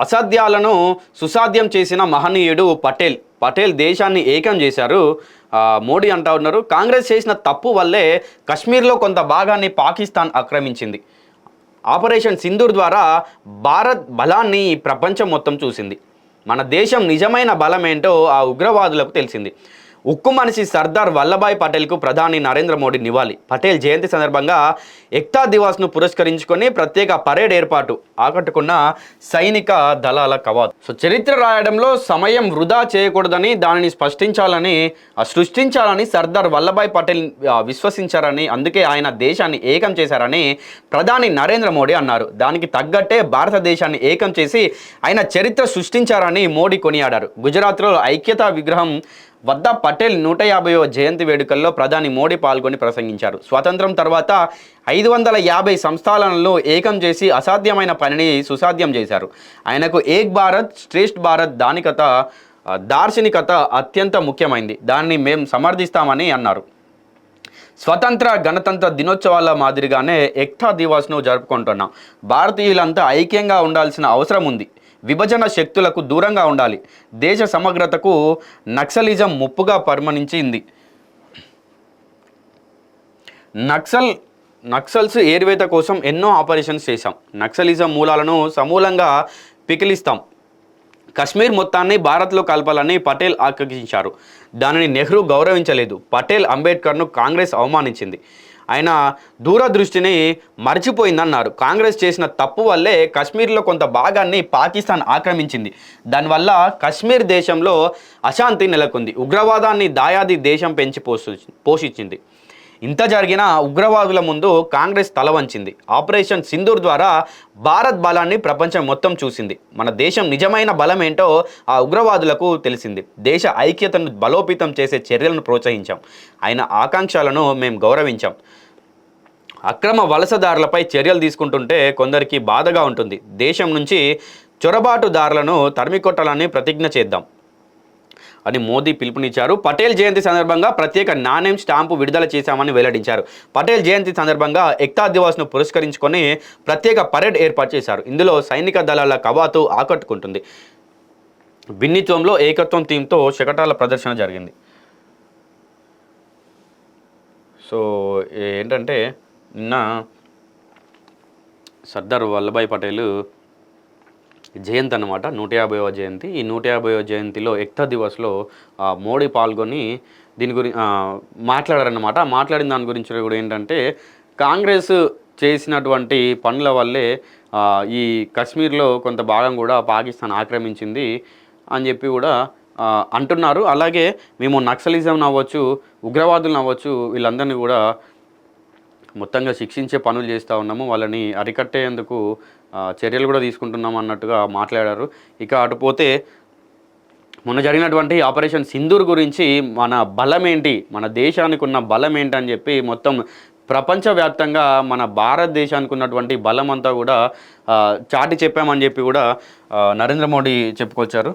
అసాధ్యాలను సుసాధ్యం చేసిన మహనీయుడు పటేల్. పటేల్ దేశాన్ని ఏకం చేశారు. మోడీ అంటా ఉన్నారు కాంగ్రెస్ చేసిన తప్పు వల్లే కశ్మీర్లో కొంత భాగాన్ని పాకిస్తాన్ ఆక్రమించింది. ఆపరేషన్ సింధూర్ ద్వారా భారత్ బలాన్ని ఈ ప్రపంచం మొత్తం చూసింది. మన దేశం నిజమైన బలం ఏంటో ఆ ఉగ్రవాదులకు తెలిసింది. ఉక్కు మనిషి సర్దార్ వల్లభాయ్ పటేల్కు ప్రధాని నరేంద్ర మోడీ నివాళి. పటేల్ జయంతి సందర్భంగా ఎక్తా దివాస్ను పురస్కరించుకొని ప్రత్యేక పరేడ్ ఏర్పాటు. ఆకట్టుకున్న సైనిక దళాల కవాతు. సో చరిత్ర రాయడంలో సమయం వృధా చేయకూడదని దానిని స్పష్టించాలని సృష్టించాలని సర్దార్ వల్లభాయ్ పటేల్ విశ్వసించారని అందుకే ఆయన దేశాన్ని ఏకం చేశారని ప్రధాని నరేంద్ర మోడీ అన్నారు. దానికి తగ్గట్టే భారతదేశాన్ని ఏకం చేసి ఆయన చరిత్ర సృష్టించారని మోడీ కొనియాడారు. గుజరాత్లో ఐక్యతా విగ్రహం వద్ద పటేల్ నూట యాభైవ జయంతి వేడుకల్లో ప్రధాని మోడీ పాల్గొని ప్రసంగించారు. స్వాతంత్రం తర్వాత ఐదు వందల యాభై సంస్థానాలను ఏకం చేసి అసాధ్యమైన పనిని సుసాధ్యం చేశారు. ఆయనకు ఏక్ భారత్ శ్రేష్ఠ్ భారత్ దానికత దార్శనికత అత్యంత ముఖ్యమైంది. దాన్ని మేము సమర్థిస్తామని అన్నారు. స్వతంత్ర గణతంత్ర దినోత్సవాల మాదిరిగానే ఎక్తా దివాస్ను జరుపుకుంటున్నాం. భారతీయులంతా ఐక్యంగా ఉండాల్సిన అవసరం ఉంది. విభజన శక్తులకు దూరంగా ఉండాలి. దేశ సమగ్రతకు నక్సలిజం ముప్పుగా పరిమణించింది నక్సల్ నక్సల్స్ ఏరివేత కోసం ఎన్నో ఆపరేషన్స్ చేశాం. నక్సలిజం మూలాలను సమూలంగా పికిలిస్తాం. కశ్మీర్ మొత్తాన్ని భారత్లో కలపాలని పటేల్ ఆకర్షించారు దానిని నెహ్రూ గౌరవించలేదు. పటేల్ అంబేద్కర్ను కాంగ్రెస్ అవమానించింది. ఆయన దూరదృష్టిని మర్చిపోయిందన్నారు. కాంగ్రెస్ చేసిన తప్పు వల్లే కశ్మీర్లో కొంత భాగాన్ని పాకిస్తాన్ ఆక్రమించింది. దానివల్ల కశ్మీర్ దేశంలో అశాంతి నెలకొంది. ఉగ్రవాదాన్ని దాయాది దేశం పెంచి పోషి పోషించింది. ఇంత జరిగిన ఉగ్రవాదుల ముందు కాంగ్రెస్ తల వంచింది. ఆపరేషన్ సింధూర్ ద్వారా భారత్ బలాన్ని ప్రపంచం మొత్తం చూసింది. మన దేశం నిజమైన బలం ఏంటో ఆ ఉగ్రవాదులకు తెలిసింది. దేశ ఐక్యతను బలోపేతం చేసే చర్యలను ప్రోత్సహించాం. ఆయన ఆకాంక్షలను మేము గౌరవించాం. అక్రమ వలసదారులపై చర్యలు తీసుకుంటుంటే కొందరికి బాధగా ఉంటుంది. దేశం నుంచి చొరబాటుదారులను తరిమికొట్టాలని ప్రతిజ్ఞ చేద్దాం. అని మోదీ పిలుపునిచ్చారు. పటేల్ జయంతి సందర్భంగా ప్రత్యేక నాణ్యం స్టాంపు విడుదల చేశామని వెల్లడించారు. పటేల్ జయంతి సందర్భంగా ఎక్తా దివాస్ను పురస్కరించుకొని ప్రత్యేక పరేడ్ ఏర్పాటు చేశారు. ఇందులో సైనిక దళాల కవాతు ఆకట్టుకుంటుంది. భిన్నిత్వంలో ఏకత్వం థీమ్తో శకటాల ప్రదర్శన జరిగింది. సో ఏంటంటే నిన్న సర్దార్ వల్లభాయ్ పటేల్ జయంతి అనమాట నూట యాభైవ జయంతి. ఈ నూట యాభైవ జయంతిలో ఎక్తా దివస్లో మోడీ పాల్గొని దీని గురి మాట్లాడారన్నమాట. మాట్లాడిన దాని గురించి కూడా ఏంటంటే కాంగ్రెస్ చేసినటువంటి పనుల వల్లే ఈ కశ్మీర్లో కొంత భాగం కూడా పాకిస్తాన్ ఆక్రమించింది అని చెప్పి కూడా అంటున్నారు. అలాగే మేము నక్సలిజం అవ్వచ్చు ఉగ్రవాదులను అవ్వచ్చు వీళ్ళందరినీ కూడా మొత్తంగా శిక్షించే పనులు చేస్తూ ఉన్నాము. వాళ్ళని అరికట్టేందుకు చర్యలు కూడా తీసుకుంటున్నాం అన్నట్టుగా మాట్లాడారు. ఇక అటుపోతే మొన్న జరిగినటువంటి ఆపరేషన్ సింధూర్ గురించి మన బలం ఏంటి మన దేశానికి ఉన్న బలం ఏంటని అని చెప్పి మొత్తం ప్రపంచవ్యాప్తంగా మన భారతదేశానికి ఉన్నటువంటి బలం అంతా కూడా చాటి చెప్పామని చెప్పి కూడా నరేంద్ర మోడీ చెప్పుకొచ్చారు.